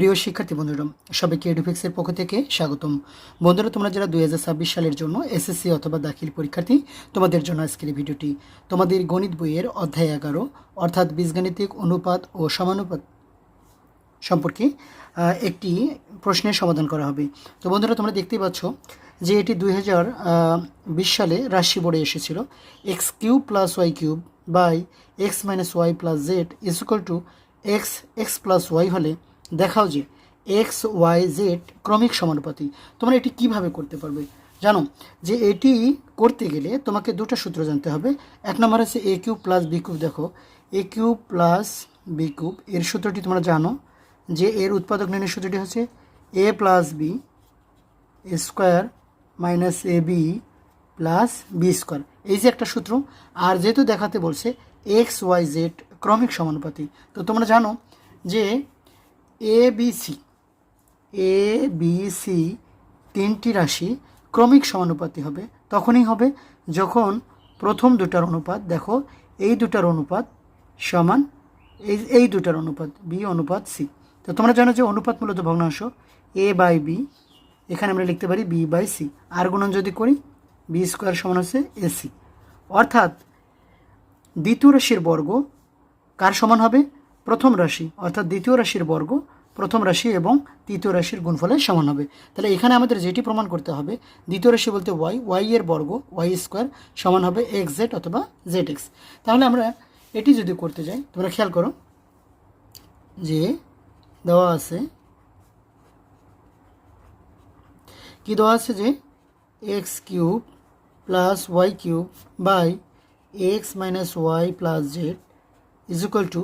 প্রিয় শিক্ষার্থী বন্ধুরা, সবাইকে এডুফিক্সের পক্ষ থেকে স্বাগতম। বন্ধুরা, তোমরা যারা দুই হাজার ছাব্বিশ সালের জন্য এসএসসি অথবা দাখিল পরীক্ষার্থী, তোমাদের জন্য আজকের এই ভিডিওটি তোমাদের গণিত বইয়ের অধ্যায় এগারো, অর্থাৎ বীজগাণিতিক অনুপাত ও সমানুপাত সম্পর্কে একটি প্রশ্নের সমাধান করা হবে। তো বন্ধুরা, তোমরা দেখতেই পাচ্ছ যে এটি দুই হাজার বিশ সালে রাশি বোর্ডে এসেছিল। X cube plus y cube by x minus y plus z is equal to x x plus y হলে দেখাও যে এক্স, ওয়াই, জেড ক্রমিক সমানুপাতি। তোমরা এটি কীভাবে করতে পারবে? জানো যে এটি করতে গেলে তোমাকে দুটো সূত্র জানতে হবে। এক নম্বর আছে a cube plus b cube. দেখো a cube plus b cube, এর সূত্রটি তোমরা জানো যে এর উৎপাদক নির্ণয় সূত্রটি হচ্ছে a plus b square minus a b plus b square এই যে একটা সূত্র, আর যেহেতু দেখাতে বলছে এক্স ওয়াই জেড ক্রমিক সমানুপাতি, তো তোমরা জানো যে a b c a b c তিনটি রাশি ক্রমিক সমানুপাতি হবে। তখনই হবে যখন প্রথম দুটার অনুপাত, দেখো, এই দুটার অনুপাত সমান, এই এই দুটার অনুপাত বি অনুপাত সি তো তোমরা জানো যে অনুপাত মূলত ভগ্নাংশ এ বাই বি এখানে আমরা লিখতে পারি বি বাই সি আর গুণন যদি করি বি স্কোয়ার সমান হচ্ছে এসি অর্থাৎ দ্বিতীয় রাশির বর্গ কার সমান হবে? প্রথম রাশি, অর্থাৎ দ্বিতীয় রাশির বর্গ, প্রথম রাশি এবং তৃতীয় রাশির গুণফলের সমান হবে। তাহলে এখানে আমাদের যেটি প্রমাণ করতে হবে, দ্বিতীয় রাশি বলতে ওয়াই ওয়াই এর বর্গ ওয়াই স্কোয়ার সমান হবে এক্স জেড অথবা জেড এক্স তাহলে আমরা এটি যদি করতে যাই, তোমরা খেয়াল করো যে দেওয়া আছে, কি দেওয়া আছে যে x cube plus y cube by x minus y plus z is equal to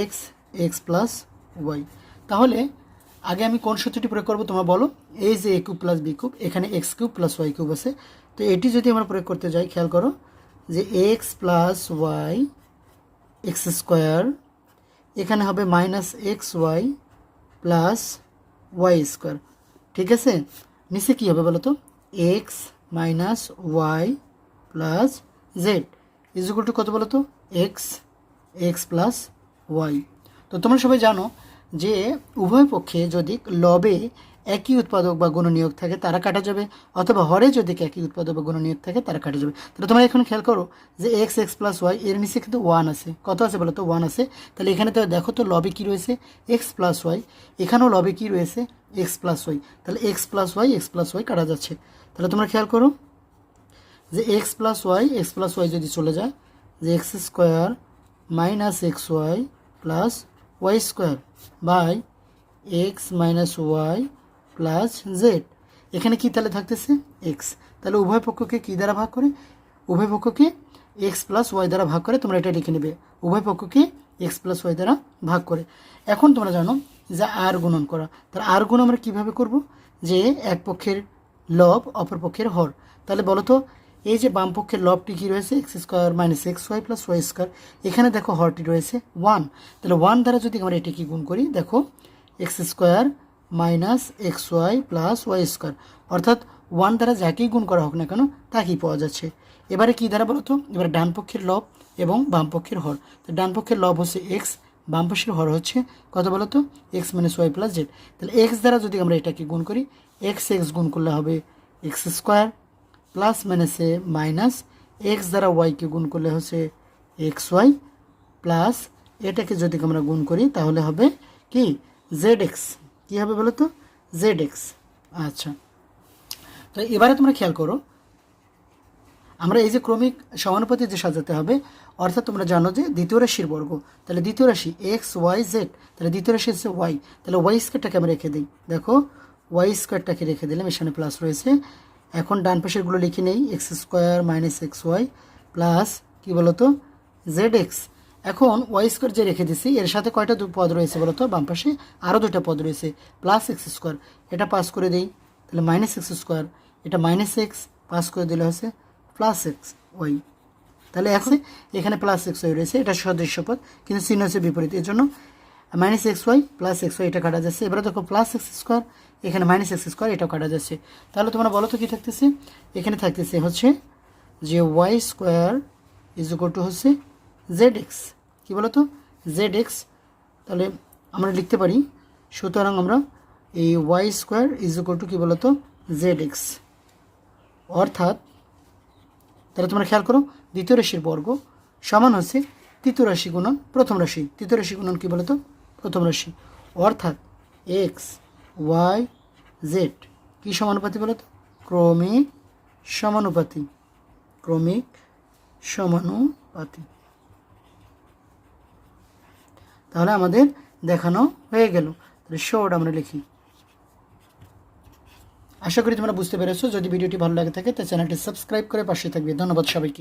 x x plus y তাহলে আগে আমি কোন সূত্রটি প্রয়োগ করব তোমরা বলো? এই যে a cube plus b cube এখানে x cube plus y cube আছে। তো এটি যদি আমরা প্রয়োগ করতে যাই, খেয়াল করো যে x plus y x square এখানে হবে minus x y plus y square ঠিক আছে? নিচে কী হবে বলো তো x minus y plus z is কত বলো তো এক্স এক্স প্লাস ওয়াই তো তোমরা সবাই জানো যে উভয় পক্ষে যদি লবে একই উৎপাদক বা গুণনীয়ক থাকে, তারা কাটা যাবে। অথবা হরে যদি একই উৎপাদক বা গুণনীয়ক থাকে, তারা কাটা যাবে। তাহলে তোমরা এখন খেয়াল করো যে এক্স এক্স প্লাস ওয়াই এর নিচে কিন্তু ওয়ান আছে। কত আছে বলো তো? ওয়ান আছে। তাহলে এখানে তো দেখো তো লবে কী রয়েছে? এক্স প্লাস ওয়াই এখানেও লবে কী রয়েছে? এক্স প্লাস ওয়াই তাহলে x plus y x plus y কাটা যাচ্ছে। তাহলে তোমরা খেয়াল করো যে x plus y x plus y যদি চলে যায়, যে x square minus x y plus y square by x minus y plus z এখানে কি তাহলে থাকতেছে? এক্স তাহলে উভয় পক্ষকে কী দ্বারা ভাগ করে? উভয় পক্ষকে এক্স প্লাস ওয়াই দ্বারা ভাগ করে তোমরা এটা লিখে নেবে। উভয় পক্ষকে এক্স প্লাস ওয়াই দ্বারা ভাগ করে। এখন তোমরা জানো যে আর গুণন করা। তাহলে আর গুণ আমরা কীভাবে করব? যে এক পক্ষের লব অপর পক্ষের হর। তাহলে বলো তো এই যে বাম পক্ষের লবটি কী রয়েছে? X square minus x y plus y square এখানে দেখো হরটি রয়েছে ওয়ান তাহলে ওয়ান দ্বারা যদি আমরা এটাকে গুণ করি, দেখো x square minus x y plus y square অর্থাৎ ওয়ান দ্বারা যাকেই গুণ করা হোক না কেন, তাকেই পাওয়া যাচ্ছে। এবারে কী দ্বারা বলো তো? এবারে ডান পক্ষের লব এবং বাম পক্ষের হর তো ডান পক্ষের লব হচ্ছে এক্স বাম পাশের হর হচ্ছে কত বলো তো? X minus y plus z তাহলে এক্স দ্বারা যদি আমরা এটাকে গুণ করি এক্স এক্স গুণ করলে হবে এক্স স্কোয়ার প্লাস মাইনাসে মাইনাস এক্স দ্বারা ওয়াইকে গুণ করলে হচ্ছে এক্স ওয়াই প্লাস এটাকে যদি আমরা গুণ করি, তাহলে হবে কি? জেড এক্স কী হবে বলো তো? জেড এক্স আচ্ছা। তো এবারে তোমরা খেয়াল করো, আমরা এই যে ক্রমিক সমানুপাতি যে সাজাতে হবে, অর্থাৎ তোমরা জানো যে দ্বিতীয় রাশির বর্গ, তাহলে দ্বিতীয় রাশি এক্স ওয়াই জেড তাহলে দ্বিতীয় রাশি হচ্ছে ওয়াই তাহলে ওয়াই স্কোয়ারটাকে আমি রেখে দিই। দেখো ওয়াই স্কোয়ারটাকে রেখে দিলাম, এখানে প্লাস রয়েছে এখন ডান পাশেরগুলো লিখে নেই, x square minus x y plus কী বলতো? Z x. এখন ওয়াই স্কোয়ার যে রেখে দিছি, এর সাথে কয়টা পদ রয়েছে বলতো? বাম পাশে আরও দুটা পদ রয়েছে, প্লাস এক্স স্কোয়ার। এটা পাস করে দিই, তাহলে মাইনাস এক্স স্কোয়ার। এটা মাইনাস এক্স, পাস করে দিলে হচ্ছে প্লাস এক্স ওয়াই। তাহলে এখন এখানে প্লাস এক্স ওয়াই রয়েছে, এটা সদৃশ্য পদ, কিন্তু চিহ্ন হচ্ছে বিপরীত। এর জন্য minus x y plus x y, এটা কাটা যাচ্ছে। এবারে দেখো প্লাস এক্স স্কোয়ার, এখানে মাইনাস এক্স স্কোয়ার, এটাও কাটা যাচ্ছে। তাহলে তোমরা বলো তো কী থাকতেছে? এখানে থাকতেছে হচ্ছে যে ওয়াই স্কোয়ার ইজ টু হচ্ছে জেড এক্স। কী বলো তো জেড এক্স। তাহলে আমরা লিখতে পারি, সুতরাং আমরা এই ওয়াই স্কোয়ার ইজ টু কী বলতো? Z x. অর্থাৎ, তাহলে তোমরা খেয়াল করো, দ্বিতীয় রাশির বর্গ সমান হচ্ছে তৃতীয় রাশি গুণন প্রথম রাশি। তৃতীয় রাশি গুণন কী বলতো? প্রথম রাশি। অর্থাৎ এক্স ওয়াই জেড কী সমানুপাতি বলতো ক্রমিক সমানুপাতি। ক্রমিক সমানুপাতি। তাহলে আমাদের দেখানো হয়ে গেল। তাহলে শোট আমরা লিখি। আশা করি তোমরা বুঝতে পেরেছ। যদি ভিডিওটি ভালো লাগে থাকে তো চ্যানেলটি সাবস্ক্রাইব করে পাশে থাকবে। ধন্যবাদ সবাইকে।